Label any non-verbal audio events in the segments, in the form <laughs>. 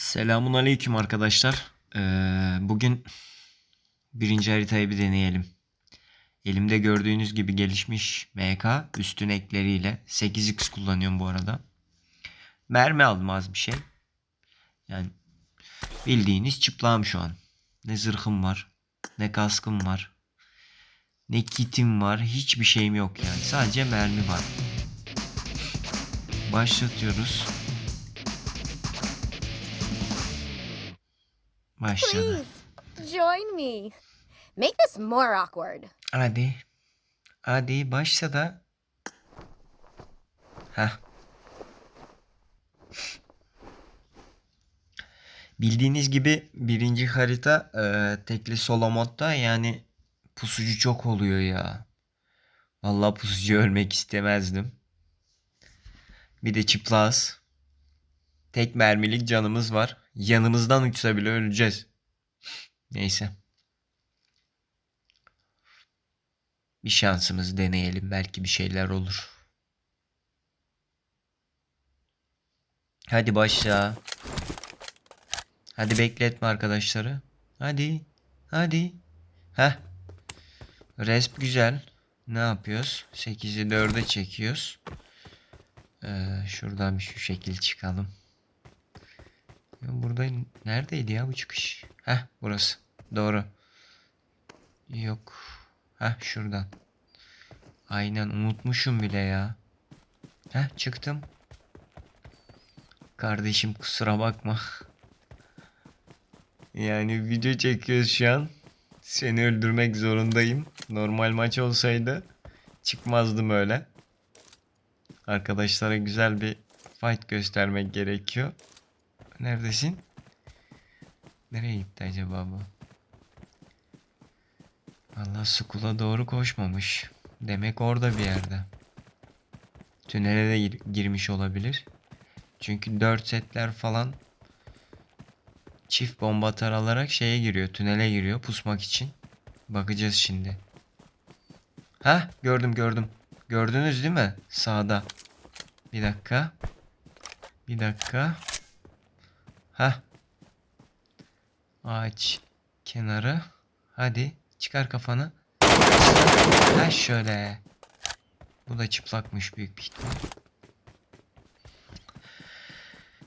Selamun aleyküm arkadaşlar. Ee, bugün birinci haritayı bir deneyelim. Elimde gördüğünüz gibi gelişmiş MK üstün ekleriyle 8x kullanıyorum bu arada. Mermi aldım az bir şey. Yani bildiğiniz çıplağım şu an. Ne zırhım var, ne kaskım var, ne kitim var. Hiçbir şeyim yok yani. Sadece mermi var. Başlatıyoruz. Başladı. Please, join me. Make this more awkward. Hadi. Hadi başla da. Heh. Bildiğiniz gibi birinci harita e, tekli solo modda yani pusucu çok oluyor ya. Vallahi pusucu ölmek istemezdim. Bir de çıplağız. Tek mermilik canımız var. Yanımızdan uçsa bile öleceğiz. Neyse. Bir şansımız deneyelim. Belki bir şeyler olur. Hadi başla. Hadi bekletme arkadaşları. Hadi. Hadi. Heh. Resp güzel. Ne yapıyoruz? 8'i 4'e çekiyoruz. Ee, şuradan bir şu şekil çıkalım. Burada neredeydi ya bu çıkış? Heh burası. Doğru. Yok. Heh şuradan. Aynen unutmuşum bile ya. Heh çıktım. Kardeşim kusura bakma. <laughs> Yani video çekiyoruz şu an. Seni öldürmek zorundayım. Normal maç olsaydı çıkmazdım öyle. Arkadaşlara güzel bir fight göstermek gerekiyor. Neredesin? Nereye gitti acaba bu? Allah Skull'a doğru koşmamış. Demek orada bir yerde. Tünele de gir- girmiş olabilir. Çünkü 4 setler falan çift bomba atar alarak şeye giriyor. Tünele giriyor pusmak için. Bakacağız şimdi. Ha gördüm gördüm. Gördünüz değil mi? Sağda. Bir dakika. Bir dakika. Ha. Ağaç kenarı. Hadi çıkar kafanı. Ha şöyle. Bu da çıplakmış büyük bir ihtimal.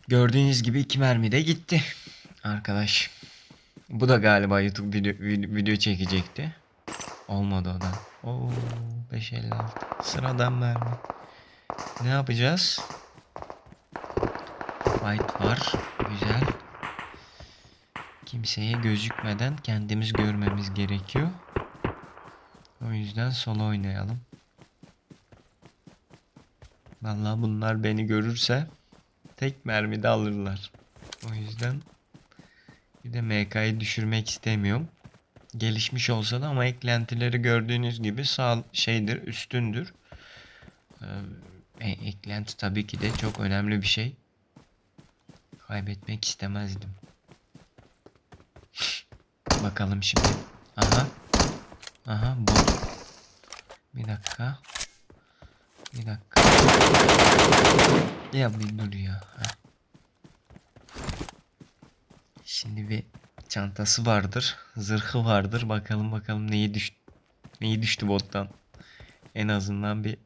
Gördüğünüz gibi iki mermi de gitti. Arkadaş. Bu da galiba YouTube video, video, video çekecekti. Olmadı o da. Oo 556. Sıradan mermi. Ne yapacağız? Fight var. Güzel. Kimseye gözükmeden kendimiz görmemiz gerekiyor. O yüzden solo oynayalım. Vallahi bunlar beni görürse tek mermide alırlar. O yüzden bir de MK'yı düşürmek istemiyorum. Gelişmiş olsa da ama eklentileri gördüğünüz gibi sağ şeydir, üstündür. Ee, e- eklenti tabii ki de çok önemli bir şey. Kaybetmek istemezdim. Bakalım şimdi. Aha. Aha bu. Bir dakika. Bir dakika. Ya bir dur ya. Ha. Şimdi bir çantası vardır. Zırhı vardır. Bakalım bakalım neyi düştü. Neyi düştü bottan. En azından bir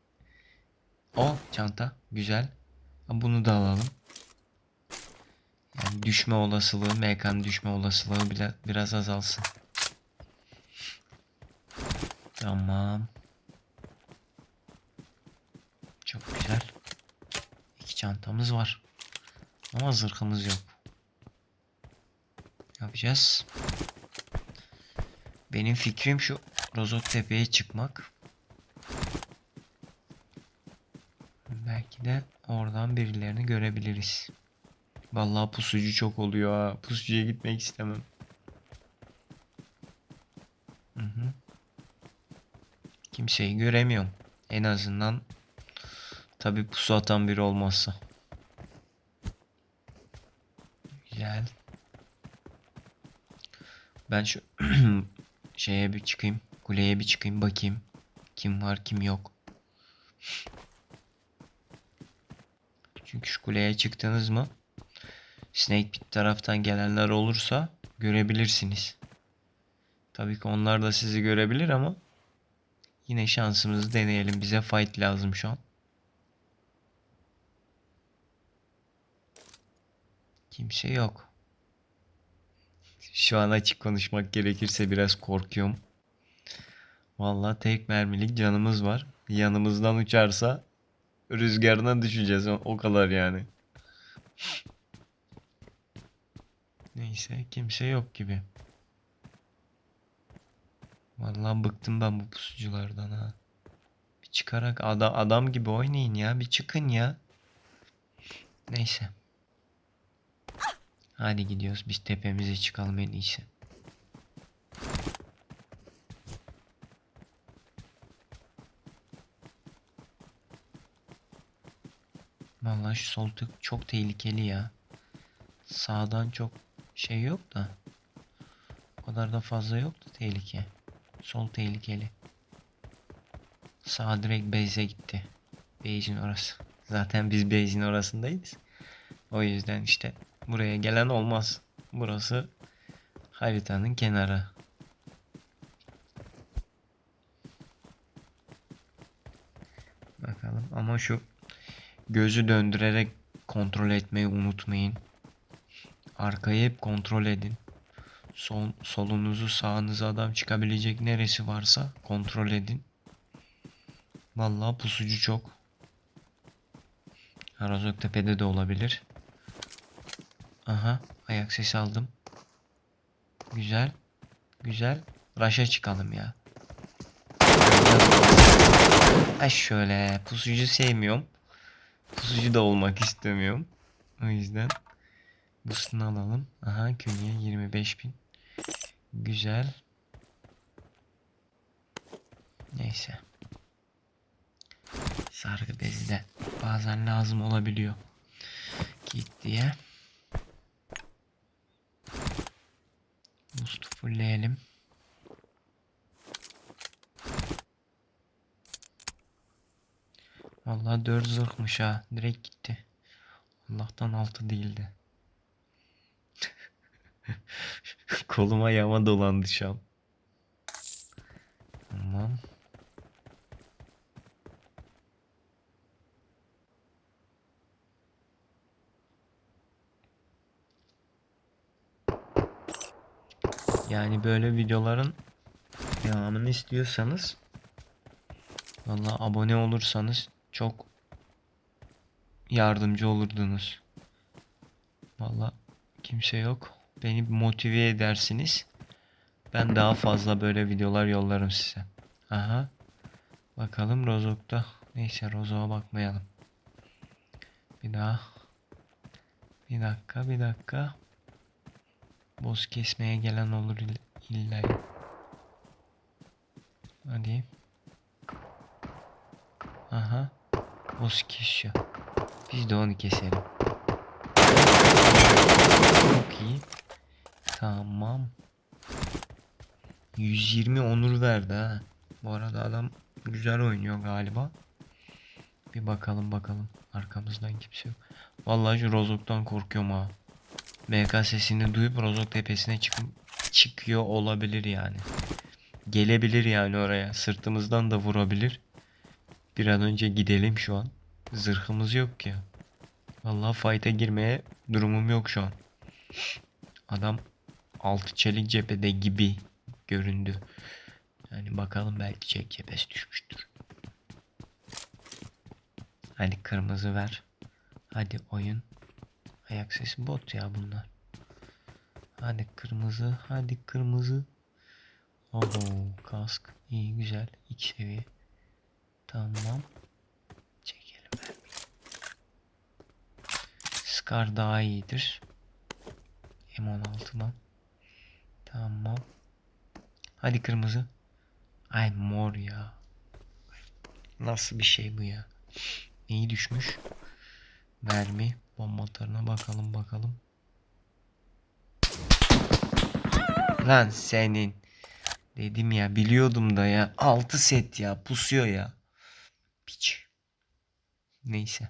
o çanta güzel. Bunu da alalım. Yani düşme olasılığı, MK'nın düşme olasılığı biraz azalsın. Tamam. Çok güzel. İki çantamız var. Ama zırhımız yok. Yapacağız. Benim fikrim şu Rozok Tepe'ye çıkmak. Belki de oradan birilerini görebiliriz. Vallahi pusucu çok oluyor ha. Pusucuya gitmek istemem. Hı hı. Kimseyi göremiyorum. En azından tabi pusu atan biri olmazsa. Güzel. Ben şu <clears throat> şeye bir çıkayım. Kuleye bir çıkayım bakayım. Kim var kim yok. Çünkü şu kuleye çıktınız mı Snake Pit taraftan gelenler olursa görebilirsiniz. Tabii ki onlar da sizi görebilir ama yine şansımızı deneyelim. Bize fight lazım şu an. Kimse yok. Şu an açık konuşmak gerekirse biraz korkuyorum. Vallahi tek mermilik canımız var. Yanımızdan uçarsa rüzgarına düşeceğiz. O kadar yani. Neyse kimse yok gibi. Vallahi bıktım ben bu pusuculardan ha. Bir çıkarak adam, adam gibi oynayın ya. Bir çıkın ya. Neyse. Hadi gidiyoruz. Biz tepemize çıkalım en iyisi. Vallahi şu sol tık çok tehlikeli ya. Sağdan çok şey yok da. O kadar da fazla yok da tehlike. Sol tehlikeli. Sağ direkt base'e gitti. Base'in orası. Zaten biz base'in orasındayız. O yüzden işte buraya gelen olmaz. Burası haritanın kenarı. Bakalım ama şu gözü döndürerek kontrol etmeyi unutmayın. Arkayı hep kontrol edin. Sol, solunuzu sağınıza adam çıkabilecek neresi varsa kontrol edin. Vallahi pusucu çok. Razoktepe'de de olabilir. Aha ayak sesi aldım. Güzel. Güzel. Raşa çıkalım ya. Ha şöyle pusucu sevmiyorum. Pusucu da olmak istemiyorum. O yüzden busunu alalım. Aha künye 25.000. Güzel. Neyse. Sargı bezi de bazen lazım olabiliyor. Git diye. Boost'u fullleyelim. Vallahi 4 zırhmış ha. Direkt gitti. Allah'tan 6 değildi. <laughs> Koluma yama dolandı şu an. Tamam. Yani böyle videoların devamını istiyorsanız Valla abone olursanız çok yardımcı olurdunuz. Valla kimse yok. Beni motive edersiniz. Ben daha fazla böyle videolar yollarım size. Aha. Bakalım Rozok'ta. Neyse Rozok'a bakmayalım. Bir daha. Bir dakika bir dakika. Boz kesmeye gelen olur ill- illa. Hadi. Aha. Boz kesiyor. Biz de onu keselim. Çok iyi. Tamam. 120 onur verdi ha. Bu arada adam güzel oynuyor galiba. Bir bakalım bakalım. Arkamızdan kimse yok. Vallahi şu Rozok'tan korkuyorum ha. MK sesini duyup Rozok tepesine çıkıp çıkıyor olabilir yani. Gelebilir yani oraya. Sırtımızdan da vurabilir. Bir an önce gidelim şu an. Zırhımız yok ya. Vallahi fight'e girmeye durumum yok şu an. Adam altı çelik cephede gibi göründü. Yani bakalım belki çelik cephesi düşmüştür. Hadi kırmızı ver. Hadi oyun. Ayak sesi bot ya bunlar. Hadi kırmızı. Hadi kırmızı. Oho kask. iyi güzel. İki seviye. Tamam. Çekelim. Scar daha iyidir. M16'dan. Tamam. Hadi kırmızı. Ay mor ya. Nasıl bir şey bu ya? Neyi düşmüş? Mermi. Bomba atarına bakalım bakalım. Lan senin. Dedim ya biliyordum da ya. 6 set ya. Pusuyor ya. Piç. Neyse.